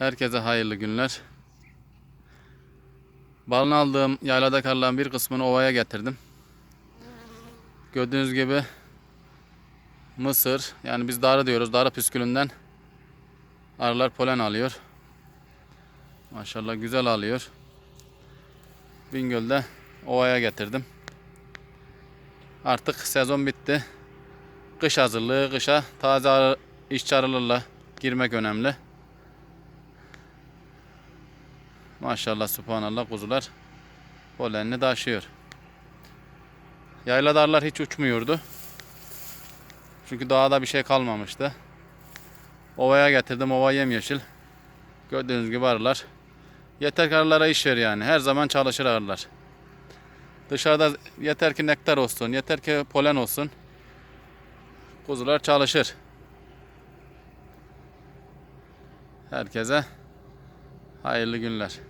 Herkese hayırlı günler. Balını aldığım yaylada karılan bir kısmını ovaya getirdim. Gördüğünüz gibi mısır yani biz darı diyoruz. Darı püskülünden arılar polen alıyor. Maşallah güzel alıyor. Bingöl'de ovaya getirdim. Artık sezon bitti. Kış hazırlığı, kışa taze arı, işçi arılarla girmek önemli. Maşallah subhanallah kuzular polenini taşıyor. Yayladarlar hiç uçmuyordu. Çünkü doğada bir şey kalmamıştı. Ovaya getirdim. Ova yemyeşil. Gördüğünüz gibi arılar. Yeter ki arılara iş ver yani. Her zaman çalışır arılar. Dışarıda yeter ki nektar olsun, yeter ki polen olsun. Kuzular çalışır. Herkese hayırlı günler.